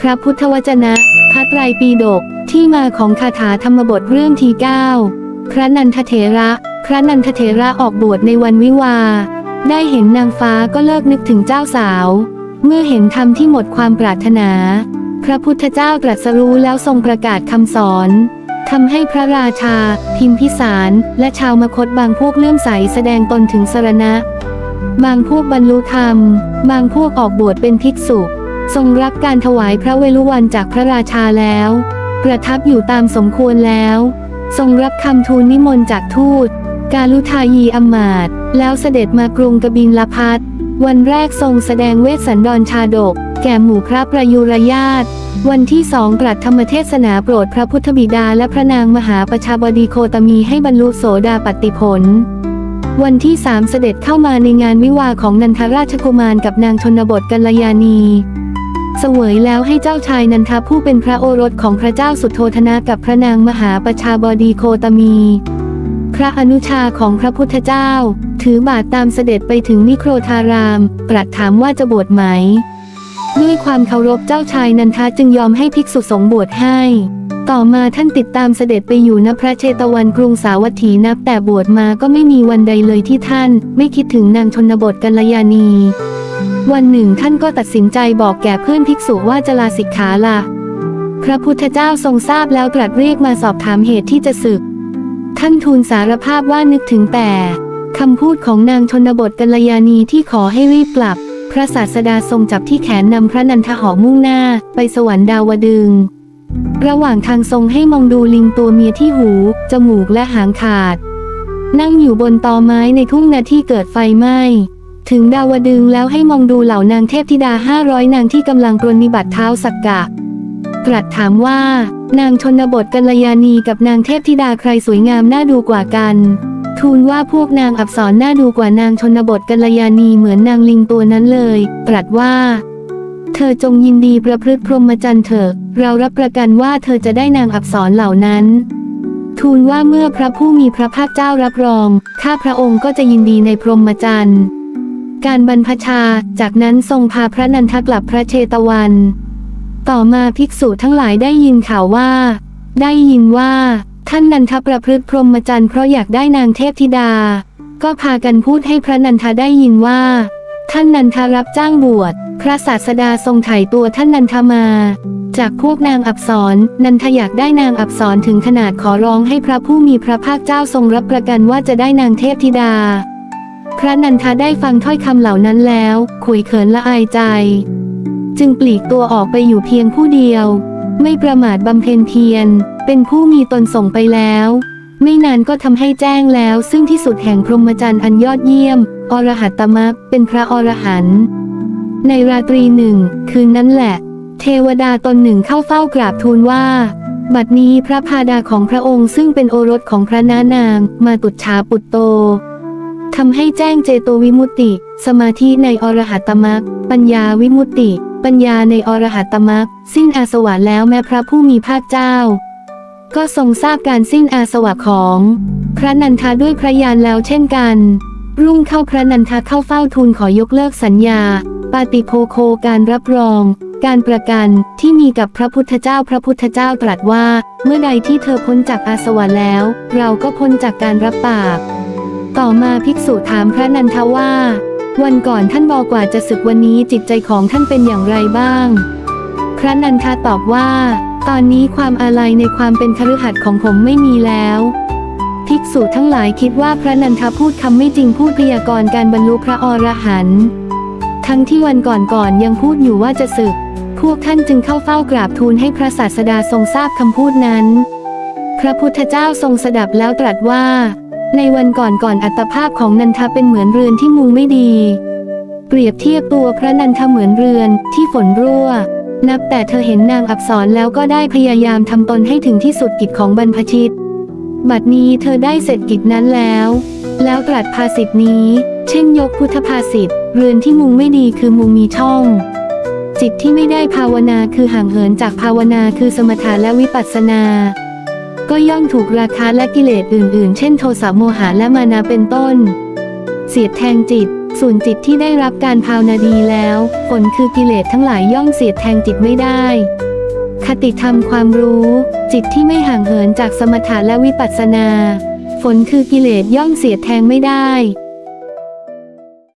พระพุทธวจนะพระไตรปิฎกที่มาของคาถาธรรมบทเรื่องที่เก้าพระนันทเถระ พระนันทเถระออกบวชในวันวิวา ได้เห็นนางฟ้าก็เลิกนึกถึงเจ้าสาว เมื่อเห็นธรรมที่หมดความปรารถนา พระพุทธเจ้าตรัสรู้แล้วทรงประกาศคำสอนทำให้พระราชา พิมพิสาร และชาวมคตบางพวกเลื่อมใสแสดงตนถึงสรณะ บางพวกบรรลุธรรม บางพวกออกบวชเป็นภิกษุ ทรงรับการถวายพระเวรุวันจากพระราชาแล้ว ประทับอยู่ตามสมควรแล้ว ทรงรับคำทูลนิมนต์จากทูต กาลุทายีอมาต แล้วเสด็จมากรุงกบินลพัทวันแรกทรงแสดงเวสสันดรชาดก แก่หมู่พระประยุรญาต วันที่สองตรัสธรรมเทศนาโปรดพระพุทธบิดาและพระนางมหาประชาบดีโคตมีให้บรรลุโสดาปัตติผลวันที่สามเสด็จเข้ามาในงานวิวาของนันทราชกุมารกับนางชนบทกัลยาณี เสวยแล้วให้เจ้าชายนันทาผู้เป็นพระโอรสของพระเจ้าสุโธธนะกับพระนางมหาประชาบดีโคตมี พระอนุชาของพระพุทธเจ้า ถือบาทตามเสด็จไปถึงนิโครธาราม ตรัสถามว่าจะบวชไหม ด้วยความเคารพเจ้าชายนันทาจึงยอมให้ภิกษุสงฆ์บวชให้ต่อมาท่านติดตามเสด็จไปอยู่ณพระเชตวันกรุงสาวัตถีนับแต่บวชมาก็ไม่มีวันใดเลยที่ท่าน ไม่คิดถึงนางชนบทกัลยาณี วันหนึ่งท่านก็ตัดสินใจบอกแก่เพื่อนภิกษุว่าจะลาสิกขาละพระพุทธเจ้าทรงทราบแล้วตรัสเรียกมาสอบถามเหตุที่จะศึก ท่านทูลสารภาพว่านึกถึงแต่คำพูดของนางชนบทกัลยาณีที่ขอให้รีบกลับ พระศาสดาทรงจับที่แขนนำพระนันทหอมุ่งหน้า ไปสวรรค์ดาวดึง ระหว่างทางทรงให้มองดูลิงตัวเมียที่หู จมูกและหางขาด นั่งอยู่บนตอไม้ในทุ่งนาที่เกิดไฟไหม้ ถึงดาวดึงแล้วให้มองดูเหล่านางเทพธิดาห้าร้อยนางที่กำลังปรนนิบัติเท้าสักกะตรัสถามว่า นางชนบทกัลยาณีกับนางเทพธิดาใครสวยงามน่าดูกว่ากัน ทูลว่าพวกนางอับสรน่าดูกว่านางชนบทกัลยาณีเหมือนนางลิงตัวนั้นเลย ตรัสว่า เธอจงยินดีประพฤติพรหมจรรย์เถอะเรารับประกันว่าเธอจะได้นางอับสรเหล่านั้นทูลว่าเมื่อพระผู้มีพระภาคเจ้ารับรอง ข้าพระองค์ก็จะยินดีในพรหมจรรย์ การบรรพชา จากนั้นทรงพาพระนันทกลับพระเชตวัน ต่อมาภิกษุทั้งหลายได้ยินข่าวว่า ได้ยินว่า ท่านนันทประพฤติพรหมจรรย์เพราะอยากได้นางเทพธิดา ก็พากันพูดให้พระนันทได้ยินว่า ท่านนันทรับจ้างบวช พระศาสดาทรงไถ่ตัวท่านนันทมา จากพวกนางอับสรนันทอยากได้นางอับสรถึงขนาดขอร้องให้พระผู้มีพระภาคเจ้าทรงรับประกันว่าจะได้นางเทพธิดา พระนันทาได้ฟังถ้อยคำเหล่านั้นแล้ว ขุยเขินละอายใจ จึงปลีกตัวออกไปอยู่เพียงผู้เดียว ไม่ประมาทบำเพ็ญเพียร เป็นผู้มีตนส่งไปแล้ว ไม่นานก็ทำให้แจ้งแล้ว ซึ่งที่สุดแห่งพรหมจรรย์อันยอดเยี่ยม อรหัตตมรรคเป็นพระอรหันต์ในราตรีหนึ่ง คืนนั้นแหละ เทวดาตนหนึ่งเข้าเฝ้ากราบทูลว่า บัดนี้พระพาดาของพระองค์ซึ่งเป็นโอรสของพระนานาง มาตุจฉาปุตโต ทำให้แจ้งเจโตวิมุตติ สมาธิในอรหัตตมรรคปัญญาวิมุตติ ปัญญาในอรหัตตมรรคสิ้นอาสวะแล้วแม้พระผู้มีภาคเจ้า ก็ทรงทราบการสิ้นอาสวะของ พระนันทาด้วยพระญาณแล้วเช่นกัน รุ่งเข้าพระนันทาเข้าเฝ้าทูลขอยกเลิกสัญญา ปาติโพโคการรับรอง การประกันที่มีกับพระพุทธเจ้าพระพุทธเจ้าตรัสว่า เมื่อใดที่เธอพ้นจากอาสวะแล้ว เราก็พ้นจากการรับปาก ต่อมาภิกษุถามพระนันทว่า วันก่อนท่านบอกว่าจะศึกวันนี้จิตใจของท่านเป็นอย่างไรบ้าง พระนันทาตอบว่า ตอนนี้ความอาลัยในความเป็นคฤหัสถ์ของผมไม่มีแล้วภิกษุทั้งหลายคิดว่าพระนันทพูดคำไม่จริงพูดพยากรณ์การบรรลุพระอรหันต์ทั้งที่วันก่อนๆยังพูดอยู่ว่าจะศึก พวกท่านจึงเข้าเฝ้ากราบทูลให้พระศาสดาทรงทราบคำพูดนั้น พระพุทธเจ้าทรงสดับแล้วตรัสว่า ในวันก่อนก่อนอัตภาพของนันทาเป็นเหมือนเรือนที่มุงไม่ดี เปรียบเทียบตัวพระนันทาเหมือนเรือนที่ฝนรั่ว นับแต่เธอเห็นนางอับสรแล้วก็ได้พยายามทำตนให้ถึงที่สุดกิจของบรรพชิต บัดนี้เธอได้เสร็จกิจนั้นแล้ว แล้วตรัสภาษิตนี้ เช่นยกพุทธภาษิตเรือนที่มุงไม่ดีคือมุงมีช่องจิตที่ไม่ได้ภาวนาคือห่างเหินจากภาวนาคือสมถะและวิปัสสนา ก็ย่อมถูกราคะและกิเลสอื่น ๆ เช่นโทสะโมหะและมานะเป็นต้น เสียดแทงจิต ส่วนจิตที่ได้รับการภาวนาดีแล้ว ผลคือกิเลสทั้งหลายย่อมเสียดแทงจิตไม่ได้ คติธรรมความรู้ จิตที่ไม่ห่างเหินจากสมถะและวิปัสสนา ผลคือกิเลสย่อมเสียดแทงไม่ได้